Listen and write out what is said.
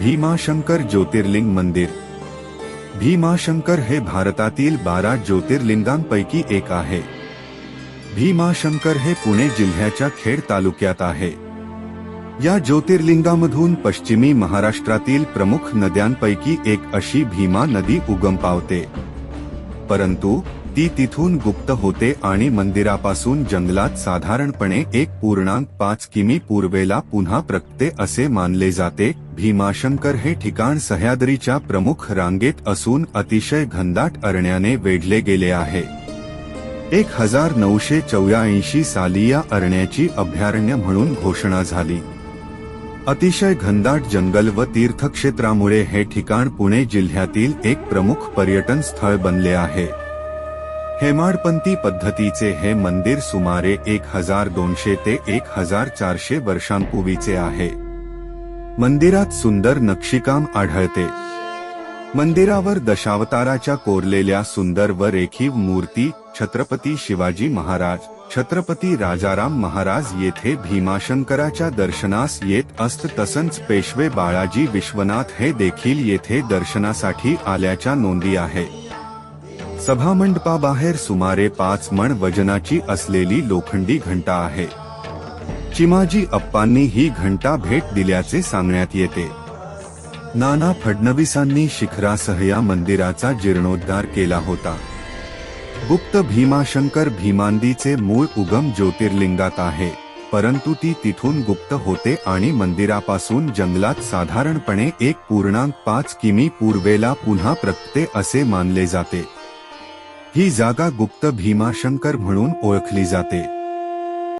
भीमाशंकर ज्योतिर्लिंग मंदिर. भीमाशंकर हे भारतातील बारा ज्योतिर्लिंगांपैकी एक आहे. भीमाशंकर हे पुणे जिल्ह्याच्या खेड तालुक्यात आहे. या ज्योतिर्लिंगामधून पश्चिमी महाराष्ट्रातील प्रमुख नद्यांपैकी एक अशी भीमा नदी उगम पावते. परंतु ती तिथून गुप्त होते आणि मंदिरापासून जंगलात साधारणपणे एक पूर्णांक पाच किमी पूर्वेला पुन्हा प्रगते असे मानले जाते. भीमाशंकर हे ठिकाण सह्याद्रीच्या प्रमुख रांगेत असून अतिशय घनदाट अरण्याने वेढले गेले आहे. एक हजार नऊशे चौऱ्याऐंशी साली या अरण्याची अभयारण्य म्हणून घोषणा झाली. अतिशय घनदाट जंगल व तीर्थक्षेत्रामुळे हे ठिकाण पुणे जिल्ह्यातील एक प्रमुख पर्यटन स्थळ बनले आहे. हेमाडपंथी पद्धतीचे हे मंदिर सुमारे एक हजार दोनशे ते एक हजार चारशे वर्षांपूर्वीचे आहे. मंदिरात सुंदर नक्षीकाम आढळते. मंदिरावर दशावताराच्या कोरलेल्या सुंदर व रेखीव मूर्ती छत्रपती शिवाजी महाराज छत्रपती राजाराम महाराज येथे भीमाशंकराच्या दर्शनास येत असत तसंच पेशवे बाळाजी विश्वनाथ हे देखील येथे दर्शनासाठी आल्याच्या नोंदी आहे. सभामंडपाबाहेर सुमारे पाच मण वजनाची असलेली लोखंडी घंटा आहे. चिमाजी अप्पांनी ही घंटा भेट दिल्याचे सांगण्यात येते. नाना फडणवीसांनी शिखरासह या मंदिराचा जीर्णोद्धार केला होता. गुप्त भीमाशंकर भीमांदीचे मूळ उगम ज्योतिर्लिंगात आहे परंतु ती तिथून गुप्त होते आणि मंदिरापासून जंगलात साधारणपणे एक पूर्णांक पाच किमी पूर्वेला पुन्हा प्रगते असे मानले जाते. ही जागा गुप्त भीमाशंकर म्हणून ओळखली जाते.